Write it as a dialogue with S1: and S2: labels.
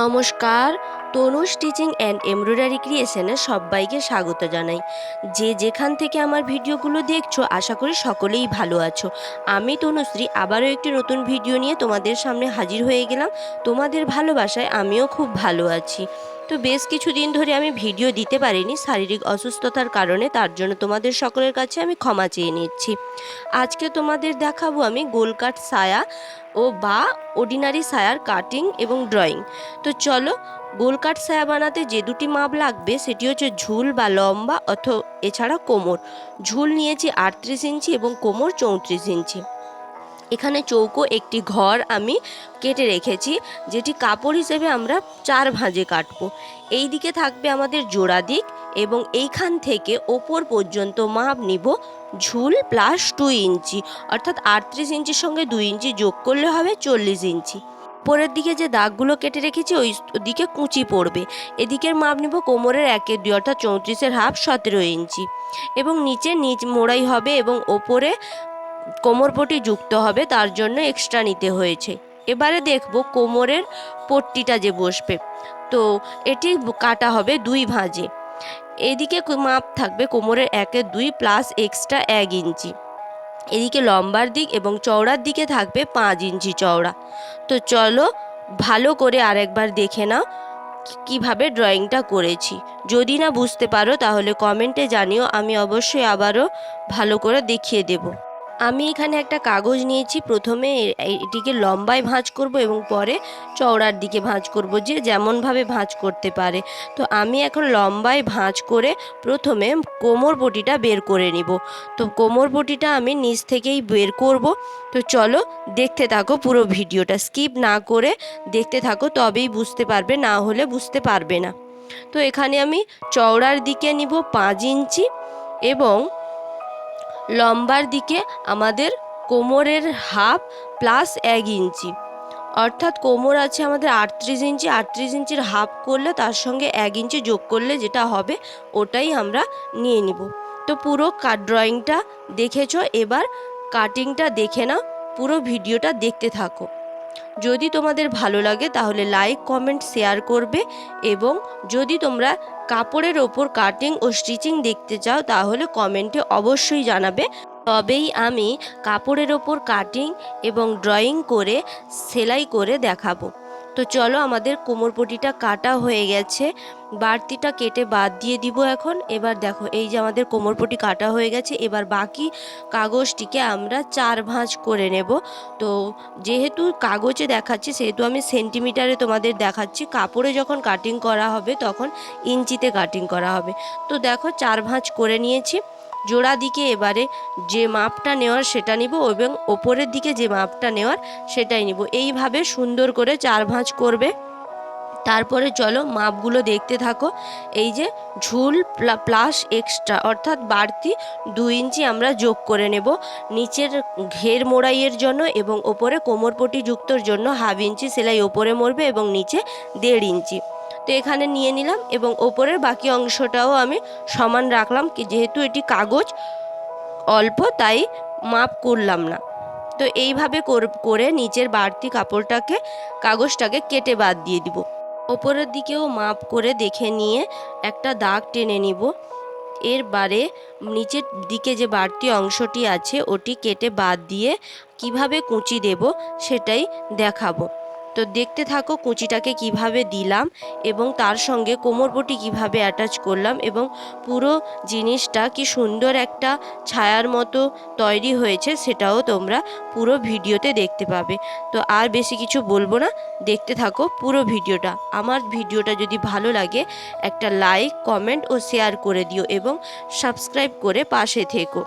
S1: নমস্কার। Tanu stitching and embroidery ক্রিয়েশনে সবাইকে স্বাগত জানাই। যে যেখান থেকে আমার ভিডিওগুলো দেখছ, আশা করি সকলেই ভালো আছো। আমি তনুশ্রী, আবারও একটি নতুন ভিডিও নিয়ে তোমাদের সামনে হাজির হয়ে গেলাম। তোমাদের ভালোবাসায় আমিও খুব ভালো আছি। তো বেশ কিছুদিন ধরে আমি ভিডিও দিতে পারিনি শারীরিক অসুস্থতার কারণে, তার জন্য তোমাদের সকলের কাছে আমি ক্ষমা চেয়ে নিচ্ছি। আজকে তোমাদের দেখাবো আমি গোলকাট সায়া ও বা অর্ডিনারি সায়ার কাটিং এবং ড্রয়িং। তো চলো, গোলকাট সায়া বানাতে যে দুটি মাপ লাগবে, সেটি হচ্ছে ঝুল বা লম্বা অথ, এছাড়া কোমর। ঝুল নিয়েছি আটত্রিশ ইঞ্চি এবং কোমর চৌত্রিশ ইঞ্চি। এখানে চৌকো একটি ঘর আমি কেটে রেখেছি, যেটি কাপড় হিসেবে আমরা চার ভাঁজে কাটবো। এই দিকে থাকবে আমাদের জোড়া দিক এবং এইখান থেকে ওপর পর্যন্ত মাপ নিব ঝুল প্লাস টু ইঞ্চি, অর্থাৎ আটত্রিশ ইঞ্চির সঙ্গে দুই ইঞ্চি যোগ করলে হবে চল্লিশ ইঞ্চি। উপরের দিকে যে দাগগুলো কেটে রেখেছি, ওই দিকে কুচি পড়বে। এদিকের মাপ নিব কোমরের একের দুই, অর্থাৎ চৌত্রিশের হাফ সতেরো ইঞ্চি। এবং নিচে নিচ মোড়াই হবে এবং ওপরে কোমরপটি যুক্ত হবে, তার জন্য এক্সট্রা নিতে হয়েছে। এবারে দেখব কোমরের পট্টিটা যে বসবে। তো এটি কাটা হবে দুই ভাঁজে। এদিকে মাপ থাকবে কোমরের একের দুই প্লাস এক্সট্রা এক ইঞ্চি। এদিকে লম্বার দিক এবং চওড়ার দিকে থাকবে পাঁচ ইঞ্চি চওড়া। তো চলো ভালো করে আরেকবার দেখে নাও কীভাবে ড্রয়িংটা করেছি। যদি না বুঝতে পারো তাহলে কমেন্টে জানিও, আমি অবশ্যই আবারও ভালো করে দেখিয়ে দেবো। আমি এখানে একটা কাগজ নিয়েছি। প্রথমে এটিকে লম্বায় ভাঁজ করব এবং পরে চওড়ার দিকে ভাঁজ করব যে যেমনভাবে ভাঁজ করতে পারে। তো আমি এখন লম্বায় ভাঁজ করে প্রথমে কোমর পটিটা বের করে নিব। তো কোমর পটিটা আমি নিচ থেকেই বের করব। তো চলো দেখতে থাকো পুরো ভিডিওটা। স্কিপ না করে দেখতে থাকো, তবেই বুঝতে পারবে, না হলে বুঝতে পারবে না। তো এখানে আমি চওড়ার দিকে নিব পাঁচ ইঞ্চি এবং লম্বার দিকে আমাদের কোমরের হাফ প্লাস এক ইঞ্চি। অর্থাৎ কোমর আছে আমাদের আটত্রিশ ইঞ্চি, আটত্রিশ ইঞ্চির হাফ করলে তার সঙ্গে এক ইঞ্চি যোগ করলে যেটা হবে ওটাই আমরা নিয়ে নিব। তো পুরো কাট ড্রয়িংটা দেখেছ, এবার কাটিংটা দেখে না পুরো ভিডিওটা দেখতে থাকো। যদি তোমাদের ভালো লাগে, তাহলে লাইক কমেন্ট শেয়ার করবে এবং যদি তোমরা কাপড়ের ওপর কাটিং ও স্টিচিং দেখতে চাও, তাহলে কমেন্টে অবশ্যই জানাবে। তবেই আমি কাপড়ের ওপর কাটিং এবং ড্রয়িং করে, সেলাই করে দেখাবো। তো চলো আমাদের কোমরপটিটা কাটা হয়ে গেছে। বাড়তিটা কেটে বাদ দিয়ে দিব এখন। এবার দেখো, এই যে আমাদের কোমরপটি কাটা হয়ে গেছে। এবার বাকি কাগজটিকে আমরা চার ভাঁজ করে নেব। তো যেহেতু কাগজে দেখাচ্ছি, সেহেতু আমি সেন্টিমিটারে তোমাদের দেখাচ্ছি। কাপড়ে যখন কাটিং করা হবে, তখন ইঞ্চিতে কাটিং করা হবে। তো দেখো, চার ভাঁজ করে নিয়েছি। জোড়া দিকে এবারে যে মাপটা নেওয়ার সেটা নিব এবং ওপরের দিকে যে মাপটা নেওয়ার সেটাই নিব। এইভাবে সুন্দর করে চার ভাঁজ করবে। তারপরে চলো মাপগুলো দেখতে থাকো। এই যে ঝুল প্লা- প্লাস এক্সট্রা অর্থাৎ বাড়তি দু ইঞ্চি আমরা যোগ করে নেব নিচের ঘের মোড়াইয়ের জন্য এবং ওপরে কোমরপটি যুক্তর জন্য হাফ ইঞ্চি সেলাই ওপরে মরবে এবং নিচে দেড় ইঞ্চি। তো এখানে নিয়ে নিলাম এবং ওপরের বাকি অংশটাও আমি সমান রাখলাম কি যেহেতু এটি কাগজ, অল্প তাই মাপ করলাম না। তো এইভাবে কর- নিচের বাড়তি কাপড়টাকে, কাগজটাকে কেটে বাদ দিয়ে দিব। ওপরের দিকেও মাপ করে দেখে নিয়ে একটা দাগ টেনে নিব। এরবারে নিচের দিকে যে বাড়তি অংশটি আছে ওটি কেটে বাদ দিয়ে কীভাবে কুচি দেব সেটাই দেখাবো। তো দেখতে থাকো কুচিটাকে কীভাবে দিলাম এবং তার সঙ্গে কোমরপটি কীভাবে অ্যাটাচ করলাম এবং পুরো জিনিসটা কি সুন্দর একটা ছায়ার মতো তৈরি হয়েছে সেটাও তোমরা পুরো ভিডিওতে দেখতে পাবে। তো আর বেশি কিছু বলব না, দেখতে থাকো পুরো ভিডিওটা। আমার ভিডিওটা যদি ভালো লাগে, একটা লাইক কমেন্ট ও শেয়ার করে দিও এবং সাবস্ক্রাইব করে পাশে থেকো।